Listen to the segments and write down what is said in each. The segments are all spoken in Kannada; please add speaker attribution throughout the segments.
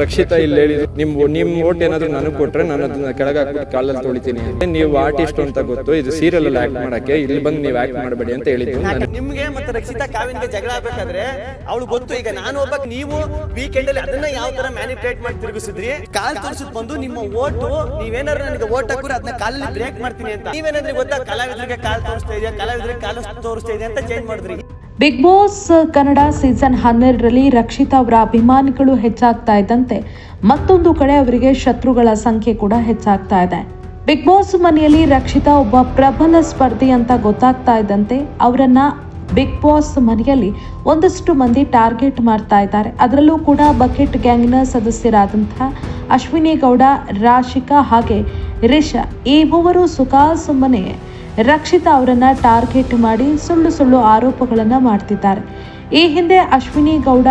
Speaker 1: ರಕ್ಷಿತಾ ಇಲ್ಲಿ ಹೇಳಿದ್ರು, ನಿಮ್ ನಿಮ್ ಓಟ್ ಏನಾದ್ರು ನನಗೆ ಕೊಟ್ರೆ ನಾನು ಅದನ್ನ ಕೆಳಗೆ ಹಾಕ್ಬಿಟ್ಟು ಕಾಲಲ್ಲಿ ತೊಳಿತೀನಿ ನೀವು ಆರ್ಟಿಸ್ಟ್ ಅಂತ ಗೊತ್ತು, ಇದು ಸೀರಿಯಲ್ ಅಲ್ಲಿ ಆಕ್ಟ್ ಮಾಡಕ್ಕೆ, ಇಲ್ಲಿ ಬಂದು ನೀವು ಆಕ್ಟ್ ಮಾಡಬೇಡಿ ಅಂತ ಹೇಳಿದ್ರು.
Speaker 2: ನಿಮ್ಗೆ ಮತ್ತೆ ರಕ್ಷಿತಾ ಕಾವಿನ ಜಗಳ ಆಗ್ಬೇಕಾದ್ರೆ ಅವಳು ಗೊತ್ತು, ಈಗ ನಾನು ಒಬ್ಬ ನೀವು ವೀಕೆಂಡ್ ಅಲ್ಲಿ ಅದನ್ನ ಯಾವ ತರ ಮ್ಯಾನಿಪುಲೇಟ್ ಮಾಡಿ ತಿರುಗಿಸಿದ್ರಿ? ಕಾಲ್ ತೋರಿಸಿದ್ ಬಂದು ನಿಮ್ಮ ಓಟು, ನೀವೇನಾದ್ರು ನನಗೆ ಓಟ್ ಹಾಕಿದ್ರೆ ಅದನ್ನ ಕಾಲಲ್ಲಿ ಬ್ರೇಕ್ ಮಾಡ್ತೀನಿ ಅಂತ. ನೀವೇನಾದ್ರೆ ಗೊತ್ತಾ, ಕಲಾವಿದರಿಗೆ ಕಾಲ್ ತೋರಿಸ್ತಾ ಇದೆಯಾ, ಕಲಾವಿದರಿಗೆ ಕಾಲ ತೋರಿಸ್ತಾ ಇದೆ ಅಂತ ಚೇಂಜ್ ಮಾಡಿದ್ರಿ.
Speaker 3: ಬಿಗ್ ಬಾಸ್ ಕನ್ನಡ ಸೀಸನ್ ಹನ್ನೆರಡರಲ್ಲಿ ರಕ್ಷಿತಾ ಅವರ ಅಭಿಮಾನಿಗಳು ಹೆಚ್ಚಾಗ್ತಾ ಇದ್ದಂತೆ ಮತ್ತೊಂದು ಕಡೆ ಅವರಿಗೆ ಶತ್ರುಗಳ ಸಂಖ್ಯೆ ಕೂಡ ಹೆಚ್ಚಾಗ್ತಾ ಇದೆ. ಬಿಗ್ ಬಾಸ್ ಮನೆಯಲ್ಲಿ ರಕ್ಷಿತಾ ಒಬ್ಬ ಪ್ರಬಲ ಸ್ಪರ್ಧಿ ಅಂತ ಗೊತ್ತಾಗ್ತಾ ಇದ್ದಂತೆ ಅವರನ್ನ ಬಿಗ್ ಬಾಸ್ ಮನೆಯಲ್ಲಿ ಒಂದಷ್ಟು ಮಂದಿ ಟಾರ್ಗೆಟ್ ಮಾಡ್ತಾ ಇದ್ದಾರೆ. ಅದರಲ್ಲೂ ಕೂಡ ಬಕೆಟ್ ಗ್ಯಾಂಗ್ನ ಸದಸ್ಯರಾದಂತಹ ಅಶ್ವಿನಿ ಗೌಡ, ರಾಶಿಕಾ ಹಾಗೆ ರಿಷಾ ಈ ಮೂವರು ಸುಖ ರಕ್ಷಿತಾ ಅವರನ್ನು ಟಾರ್ಗೆಟ್ ಮಾಡಿ ಸುಳ್ಳು ಸುಳ್ಳು ಆರೋಪಗಳನ್ನು ಮಾಡ್ತಿದ್ದಾರೆ. ಈ ಹಿಂದೆ ಅಶ್ವಿನಿ ಗೌಡ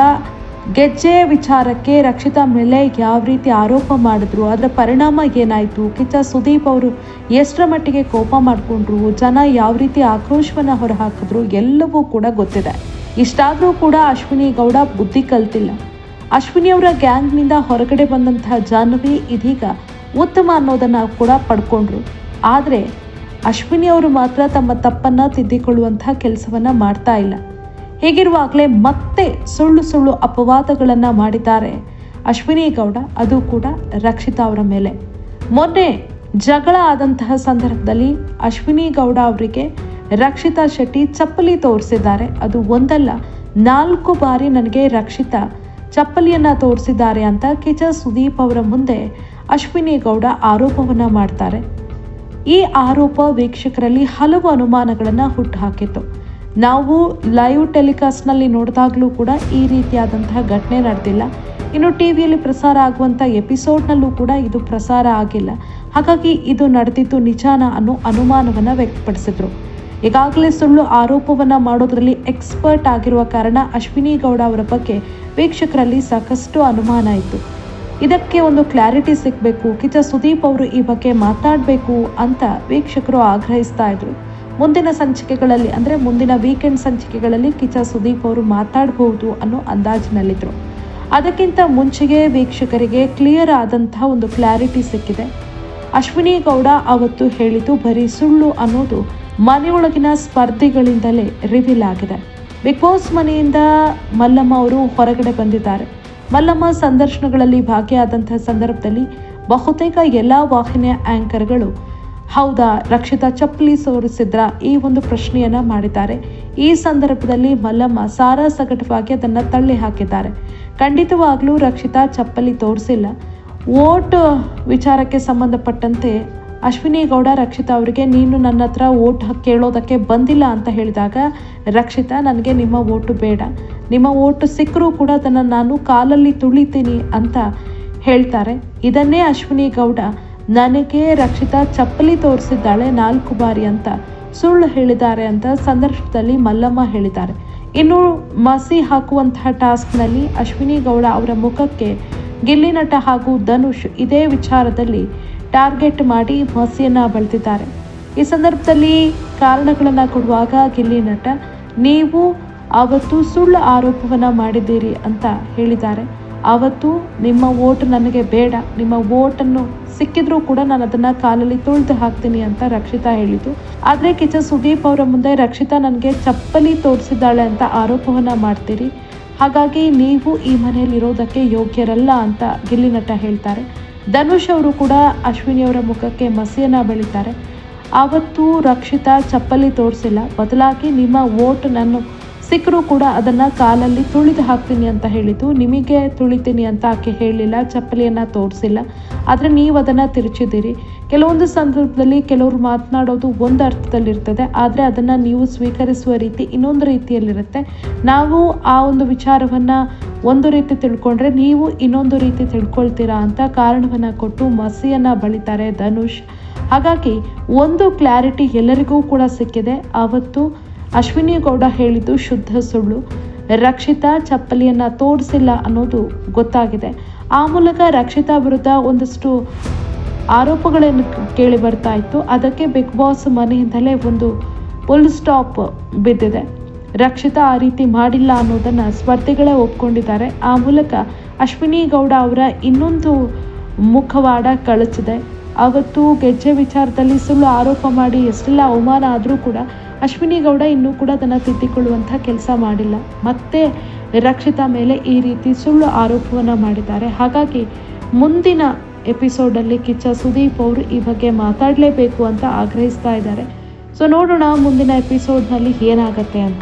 Speaker 3: ಗೆಜ್ಜೆ ವಿಚಾರಕ್ಕೆ ರಕ್ಷಿತಾ ಮೇಲೆ ಯಾವ ರೀತಿ ಆರೋಪ ಮಾಡಿದ್ರು, ಅದರ ಪರಿಣಾಮ ಏನಾಯಿತು, ಕಿಚ್ಚ ಸುದೀಪ್ ಅವರು ಎಷ್ಟರ ಮಟ್ಟಿಗೆ ಕೋಪ ಮಾಡಿಕೊಂಡ್ರು, ಜನ ಯಾವ ರೀತಿ ಆಕ್ರೋಶವನ್ನು ಹೊರಹಾಕಿದ್ರು ಎಲ್ಲವೂ ಕೂಡ ಗೊತ್ತಿದೆ. ಇಷ್ಟಾದರೂ ಕೂಡ ಅಶ್ವಿನಿ ಗೌಡ ಬುದ್ಧಿ ಕಲ್ತಿಲ್ಲ. ಅಶ್ವಿನಿ ಅವರ ಗ್ಯಾಂಗ್ನಿಂದ ಹೊರಗಡೆ ಬಂದಂತಹ ಜಾಹ್ನವಿ ಇದೀಗ ಉತ್ತಮ ಅನ್ನೋದನ್ನ ಕೂಡ ಪಡ್ಕೊಂಡ್ರು. ಆದರೆ ಅಶ್ವಿನಿ ಅವರು ಮಾತ್ರ ತಮ್ಮ ತಪ್ಪನ್ನ ತಿದ್ದಿಕೊಳ್ಳುವಂತಹ ಕೆಲಸವನ್ನ ಮಾಡ್ತಾ ಇಲ್ಲ. ಹೀಗಿರುವಾಗಲೇ ಮತ್ತೆ ಸುಳ್ಳು ಸುಳ್ಳು ಅಪವಾದಗಳನ್ನ ಮಾಡಿದ್ದಾರೆ ಅಶ್ವಿನಿ ಗೌಡ, ಅದು ಕೂಡ ರಕ್ಷಿತಾ ಅವರ ಮೇಲೆ. ಮೊನ್ನೆ ಜಗಳ ಆದಂತಹ ಸಂದರ್ಭದಲ್ಲಿ ಅಶ್ವಿನಿ ಗೌಡ ಅವರಿಗೆ ರಕ್ಷಿತಾ ಶೆಟ್ಟಿ ಚಪ್ಪಲಿ ತೋರಿಸಿದ್ದಾರೆ. ಅದು ಒಂದಲ್ಲ, ನಾಲ್ಕು ಬಾರಿ ನನಗೆ ರಕ್ಷಿತಾ ಚಪ್ಪಲಿಯನ್ನ ತೋರಿಸಿದ್ದಾರೆ ಅಂತ ಕಿಚ ಸುದೀಪ್ ಅವರ ಮುಂದೆ ಅಶ್ವಿನಿ ಗೌಡ ಆರೋಪವನ್ನ ಮಾಡ್ತಾರೆ. ಈ ಆರೋಪ ವೀಕ್ಷಕರಲ್ಲಿ ಹಲವು ಅನುಮಾನಗಳನ್ನು ಹುಟ್ಟುಹಾಕಿತ್ತು. ನಾವು ಲೈವ್ ಟೆಲಿಕಾಸ್ಟ್ನಲ್ಲಿ ನೋಡಿದಾಗಲೂ ಕೂಡ ಈ ರೀತಿಯಾದಂತಹ ಘಟನೆ ನಡೆದಿಲ್ಲ. ಇನ್ನು ಟಿ ವಿಯಲ್ಲಿ ಪ್ರಸಾರ ಆಗುವಂಥ ಎಪಿಸೋಡ್ನಲ್ಲೂ ಕೂಡ ಇದು ಪ್ರಸಾರ ಆಗಿಲ್ಲ. ಹಾಗಾಗಿ ಇದು ನಡೆದಿದ್ದು ನಿಜಾನ ಅನ್ನೋ ಅನುಮಾನವನ್ನು ವ್ಯಕ್ತಪಡಿಸಿದ್ರು. ಈಗಾಗಲೇ ಸುಳ್ಳು ಆರೋಪವನ್ನ ಮಾಡೋದ್ರಲ್ಲಿ ಎಕ್ಸ್ಪರ್ಟ್ ಆಗಿರುವ ಕಾರಣ ಅಶ್ವಿನಿ ಗೌಡ ಅವರ ಬಗ್ಗೆ ವೀಕ್ಷಕರಲ್ಲಿ ಸಾಕಷ್ಟು ಅನುಮಾನ ಇತ್ತು. ಇದಕ್ಕೆ ಒಂದು ಕ್ಲಾರಿಟಿ ಸಿಗಬೇಕು. ಕಿಚ್ಚ ಸುದೀಪ್ ಅವರು ಈ ಬಗ್ಗೆ ಮಾತಾಡಬೇಕು ಅಂತ ವೀಕ್ಷಕರು ಆಗ್ರಹಿಸ್ತಾ ಇದ್ರು. ಮುಂದಿನ ಸಂಚಿಕೆಗಳಲ್ಲಿ, ಅಂದರೆ ಮುಂದಿನ ವೀಕೆಂಡ್ ಸಂಚಿಕೆಗಳಲ್ಲಿ ಕಿಚ್ಚ ಸುದೀಪ್ ಅವರು ಮಾತಾಡಬಹುದು ಅನ್ನೋ ಅಂದಾಜಿನಲ್ಲಿದ್ದರು ಅದಕ್ಕಿಂತ ಮುಂಚೆಗೆ ವೀಕ್ಷಕರಿಗೆ ಕ್ಲಿಯರ್ ಆದಂತಹ ಒಂದು ಕ್ಲಾರಿಟಿ ಸಿಕ್ಕಿದೆ. ಅಶ್ವಿನಿ ಗೌಡ ಅವತ್ತು ಹೇಳಿದ್ದು ಬರೀ ಸುಳ್ಳು ಅನ್ನೋದು ಮನೆಯೊಳಗಿನ ಸ್ಪರ್ಧಿಗಳಿಂದಲೇ ರಿವೀಲ್ ಆಗಿದೆ. ಬಿಗ್ ಬಾಸ್ ಮನೆಯಿಂದ ಮಲ್ಲಮ್ಮ ಅವರು ಹೊರಗಡೆ ಬಂದಿದ್ದಾರೆ. ಮಲ್ಲಮ್ಮ ಸಂದರ್ಶನಗಳಲ್ಲಿ ಭಾಗಿಯಾದಂತಹ ಸಂದರ್ಭದಲ್ಲಿ ಬಹುತೇಕ ಎಲ್ಲ ವಾಹಿನಿಯ ಆಂಕರ್ಗಳು, ಹೌದಾ, ರಕ್ಷಿತಾ ಚಪ್ಪಲಿ ಸೋರಿಸಿದ್ರ ಈ ಒಂದು ಪ್ರಶ್ನೆಯನ್ನ ಮಾಡಿದ್ದಾರೆ. ಈ ಸಂದರ್ಭದಲ್ಲಿ ಮಲ್ಲಮ್ಮ ಸಾರಾ ಸಗಟವಾಗಿ ಅದನ್ನು ತಳ್ಳಿ ಹಾಕಿದ್ದಾರೆ. ಖಂಡಿತವಾಗಲೂ ರಕ್ಷಿತಾ ಚಪ್ಪಲಿ ತೋರಿಸಿಲ್ಲ. ಓಟ್ ವಿಚಾರಕ್ಕೆ ಸಂಬಂಧಪಟ್ಟಂತೆ ಅಶ್ವಿನಿ ಗೌಡ ರಕ್ಷಿತಾ ಅವರಿಗೆ, ನೀನು ನನ್ನ ಹತ್ರ ಓಟ್ ಕೇಳೋದಕ್ಕೆ ಬಂದಿಲ್ಲ ಅಂತ ಹೇಳಿದಾಗ, ರಕ್ಷಿತಾ, ನನಗೆ ನಿಮ್ಮ ಓಟು ಬೇಡ. ನಿಮ್ಮ ಓಟು ಸಿಕ್ಕರೂ ಕೂಡ ಅದನ್ನು ನಾನು ಕಾಲಲ್ಲಿ ತುಳಿತೀನಿ ಅಂತ ಹೇಳ್ತಾರೆ. ಇದನ್ನೇ ಅಶ್ವಿನಿ ಗೌಡ ನನಗೆ ರಕ್ಷಿತಾ ಚಪ್ಪಲಿ ತೋರಿಸಿದ್ದಾಳೆ ನಾಲ್ಕು ಬಾರಿ ಅಂತ ಸುಳ್ಳು ಹೇಳಿದ್ದಾರೆ ಅಂತ ಸಂದರ್ಭದಲ್ಲಿ ಮಲ್ಲಮ್ಮ ಹೇಳಿದ್ದಾರೆ. ಇನ್ನು ಮಸಿ ಹಾಕುವಂತಹ ಟಾಸ್ಕ್ನಲ್ಲಿ ಅಶ್ವಿನಿ ಗೌಡ ಅವರ ಮುಖಕ್ಕೆ ಗಿಲ್ಲಿ ನಟ ಹಾಗೂ ಧನುಷ್ ಇದೇ ವಿಚಾರದಲ್ಲಿ ಟಾರ್ಗೆಟ್ ಮಾಡಿ ಮಸಿಯನ್ನ ಬೆಳೆದಿದ್ದಾರೆ. ಈ ಸಂದರ್ಭದಲ್ಲಿ ಕಾರಣಗಳನ್ನು ಕೊಡುವಾಗ ಗಿಲ್ಲಿ ನಟ, ನೀವು ಅವತ್ತು ಸುಳ್ಳು ಆರೋಪವನ್ನ ಮಾಡಿದ್ದೀರಿ ಅಂತ ಹೇಳಿದ್ದಾರೆ. ಆವತ್ತು ನಿಮ್ಮ ಓಟ್ ನನಗೆ ಬೇಡ, ನಿಮ್ಮ ಓಟನ್ನು ಸಿಕ್ಕಿದ್ರೂ ಕೂಡ ನಾನು ಅದನ್ನ ಕಾಲಲ್ಲಿ ತುಳಿದು ಹಾಕ್ತೀನಿ ಅಂತ ರಕ್ಷಿತಾ ಹೇಳಿತು ಆದರೆ ಕಿಚ ಸುದೀಪ್ ಅವರ ಮುಂದೆ ರಕ್ಷಿತಾ ನನಗೆ ಚಪ್ಪಲಿ ತೋರಿಸಿದ್ದಾಳೆ ಅಂತ ಆರೋಪವನ್ನ ಮಾಡ್ತೀರಿ. ಹಾಗಾಗಿ ನೀವು ಈ ಮನೆಯಲ್ಲಿ ಇರೋದಕ್ಕೆ ಯೋಗ್ಯರಲ್ಲ ಅಂತ ಗಿಲ್ಲಿ ನಟ ಹೇಳ್ತಾರೆ. ಧನುಷ್ ಅವರು ಕೂಡ ಅಶ್ವಿನಿ ಅವರ ಮುಖಕ್ಕೆ ಮಸಿಯನ್ನು ಬೆಳಿತಾರೆ. ಆವತ್ತು ರಕ್ಷಿತಾ ಚಪ್ಪಲಿ ತೋರಿಸಿಲ್ಲ. ಬದಲಾಗಿ ನಿಮ್ಮ ಓಟ್ ನಾನು ಸಿಕ್ಕರೂ ಕೂಡ ಅದನ್ನು ಕಾಲಲ್ಲಿ ತುಳಿದು ಹಾಕ್ತೀನಿ ಅಂತ ಹೇಳಿದ್ದು. ನಿಮಗೆ ತುಳಿತೀನಿ ಅಂತ ಆಕೆ ಹೇಳಿಲ್ಲ, ಚಪ್ಪಲಿಯನ್ನು ತೋರಿಸಿಲ್ಲ. ಆದರೆ ನೀವು ಅದನ್ನು ತಿರುಚಿದ್ದೀರಿ. ಕೆಲವೊಂದು ಸಂದರ್ಭದಲ್ಲಿ ಕೆಲವರು ಮಾತನಾಡೋದು ಒಂದು ಅರ್ಥದಲ್ಲಿರ್ತದೆ. ಆದರೆ ಅದನ್ನು ನೀವು ಸ್ವೀಕರಿಸುವ ರೀತಿ ಇನ್ನೊಂದು ರೀತಿಯಲ್ಲಿರುತ್ತೆ. ನಾವು ಆ ಒಂದು ವಿಚಾರವನ್ನು ಒಂದು ರೀತಿ ತಿಳ್ಕೊಂಡ್ರೆ ನೀವು ಇನ್ನೊಂದು ರೀತಿ ತಿಳ್ಕೊಳ್ತೀರಾ ಅಂತ ಕಾರಣವನ್ನು ಕೊಟ್ಟು ಮಸಿಯನ್ನು ಬಳಿತಾರೆ ಧನುಷ್. ಹಾಗಾಗಿ ಒಂದು ಕ್ಲಾರಿಟಿ ಎಲ್ಲರಿಗೂ ಕೂಡ ಸಿಕ್ಕಿದೆ. ಆವತ್ತು ಅಶ್ವಿನಿ ಗೌಡ ಹೇಳಿದ್ದು ಶುದ್ಧ ಸುಳ್ಳು. ರಕ್ಷಿತಾ ಚಪ್ಪಲಿಯನ್ನು ತೋರಿಸಿಲ್ಲ ಅನ್ನೋದು ಗೊತ್ತಾಗಿದೆ. ಆ ಮೂಲಕ ರಕ್ಷಿತಾ ವಿರುದ್ಧ ಒಂದಷ್ಟು ಆರೋಪಗಳನ್ನು ಕೇಳಿ ಬರ್ತಾ ಇತ್ತು. ಅದಕ್ಕೆ ಬಿಗ್ ಬಾಸ್ ಮನೆಯಿಂದಲೇ ಒಂದು ಫುಲ್ ಸ್ಟಾಪ್ ಬಿದ್ದಿದೆ. ರಕ್ಷಿತಾ ಆ ರೀತಿ ಮಾಡಿಲ್ಲ ಅನ್ನೋದನ್ನು ಸ್ಪರ್ಧಿಗಳೇ ಒಪ್ಕೊಂಡಿದ್ದಾರೆ. ಆ ಮೂಲಕ ಅಶ್ವಿನಿ ಗೌಡ ಅವರ ಇನ್ನೊಂದು ಮುಖವಾಡ ಕಳಚಿದೆ. ಅವತ್ತು ಗೆಜ್ಜೆ ವಿಚಾರದಲ್ಲಿ ಸುಳ್ಳು ಆರೋಪ ಮಾಡಿ ಎಷ್ಟೆಲ್ಲ ಅವಮಾನ ಆದರೂ ಕೂಡ ಅಶ್ವಿನಿ ಗೌಡ ಇನ್ನೂ ಕೂಡ ಅದನ್ನು ತಿದ್ದಿಕೊಳ್ಳುವಂಥ ಕೆಲಸ ಮಾಡಿಲ್ಲ. ಮತ್ತೆ ರಕ್ಷಿತಾ ಮೇಲೆ ಈ ರೀತಿ ಸುಳ್ಳು ಆರೋಪವನ್ನು ಮಾಡಿದ್ದಾರೆ. ಹಾಗಾಗಿ ಮುಂದಿನ ಎಪಿಸೋಡಲ್ಲಿ ಕಿಚ್ಚ ಸುದೀಪ್ ಅವರು ಈ ಬಗ್ಗೆ ಮಾತಾಡಲೇಬೇಕು ಅಂತ ಆಗ್ರಹಿಸ್ತಾ ಇದ್ದಾರೆ. ಸೊ ನೋಡೋಣ ಮುಂದಿನ ಎಪಿಸೋಡ್ನಲ್ಲಿ ಏನಾಗತ್ತೆ ಅಂತ.